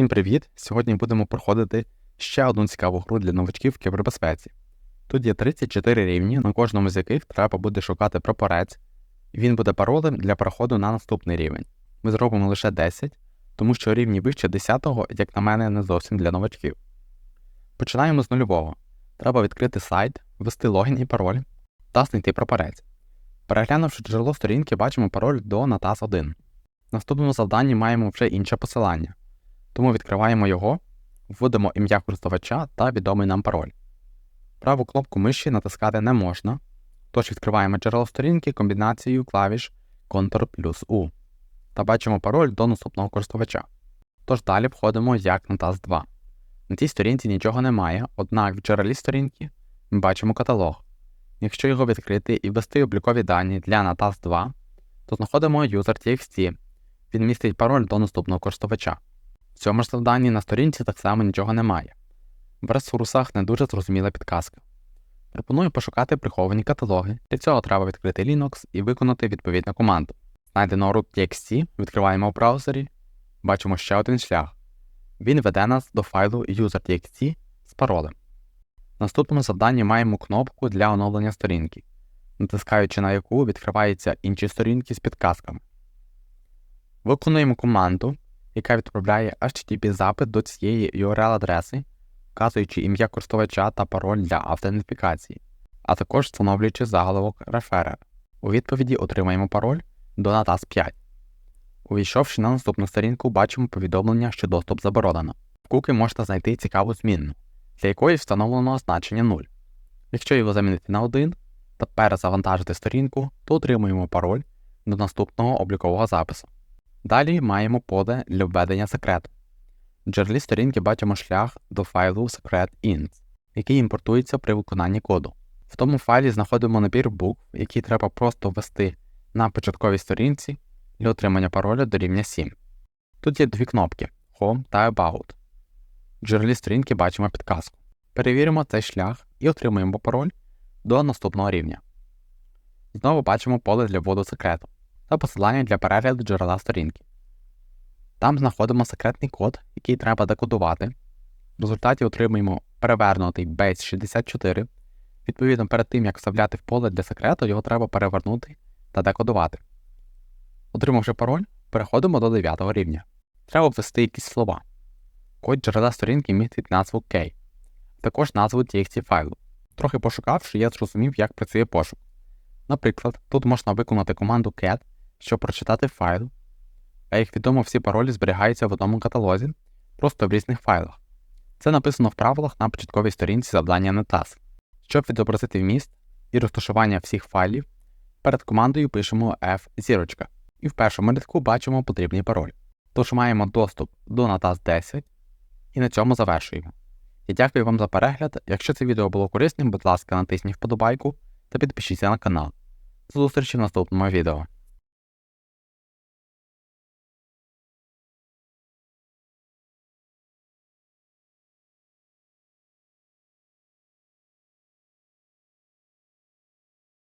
Всім привіт! Сьогодні будемо проходити ще одну цікаву гру для новачків в кібербезпеці. Тут є 34 рівні, на кожному з яких треба буде шукати прапорець, і він буде паролем для переходу на наступний рівень. Ми зробимо лише 10, тому що рівні вище 10-го, як на мене, не зовсім для новачків. Починаємо з нульового. Треба відкрити сайт, ввести логін і пароль та знайти прапорець. Переглянувши джерело сторінки, бачимо пароль до NATAS 1. В наступному завданні маємо вже інше посилання. Тому відкриваємо його, вводимо ім'я користувача та відомий нам пароль. Праву кнопку миші натискати не можна, тож відкриваємо джерело сторінки комбінацією клавіш Ctrl плюс U та бачимо пароль до наступного користувача. Тож далі входимо як на TAS 2. На цій сторінці нічого немає, однак в джерелі сторінки ми бачимо каталог. Якщо його відкрити і ввести облікові дані для NATAS 2, то знаходимо user.txt. Він містить пароль до наступного користувача. В цьому ж завданні на сторінці так само нічого немає. В ресурсах не дуже зрозуміла підказка. Пропоную пошукати приховані каталоги. Для цього треба відкрити Linux і виконати відповідну команду. Знайдено root.txt, відкриваємо в браузері, бачимо ще один шлях. Він веде нас до файлу user.txt з паролем. В наступному завданні маємо кнопку для оновлення сторінки, натискаючи на яку відкриваються інші сторінки з підказками. Виконуємо команду, яка відправляє HTTP запит до цієї URL-адреси, вказуючи ім'я користувача та пароль для автентифікації, а також встановлюючи заголовок реферер. У відповіді отримаємо пароль до NATAS 5. Увійшовши на наступну сторінку, бачимо повідомлення, що доступ заборонено. В куки можна знайти цікаву змінну, для якої встановлено значення 0. Якщо його замінити на 1 та перезавантажити сторінку, то отримуємо пароль до наступного облікового запису. Далі маємо поле для введення секрету. В джерелі сторінки бачимо шлях до файлу secret.int, який імпортується при виконанні коду. В тому файлі знаходимо набір букв, які треба просто ввести на початковій сторінці для отримання пароля до рівня 7. Тут є дві кнопки Home та About. В джерелі сторінки бачимо підказку. Перевіримо цей шлях і отримуємо пароль до наступного рівня. Знову бачимо поле для вводу секрету та посилання для перегляду джерела сторінки. Там знаходимо секретний код, який треба декодувати. В результаті отримуємо перевернутий base 64. Відповідно, перед тим, як вставляти в поле для секрету, його треба перевернути та декодувати. Отримавши пароль, переходимо до 9 рівня. Треба ввести якісь слова. Код джерела сторінки містить назву K, також назву TXT файлу. Трохи пошукавши, я зрозумів, як працює пошук. Наприклад, тут можна виконати команду cat, щоб прочитати файл, а як відомо, всі паролі зберігаються в одному каталозі, просто в різних файлах. Це написано в правилах на початковій сторінці завдання NetAS. Щоб відобразити вміст і розташування всіх файлів, перед командою пишемо F0 і в першому рядку бачимо потрібний пароль. Тож маємо доступ до NetAS 10 і на цьому завершуємо. Я дякую вам за перегляд. Якщо це відео було корисним, будь ласка, натисніть вподобайку та підпишіться на канал. До зустрічі в наступному відео.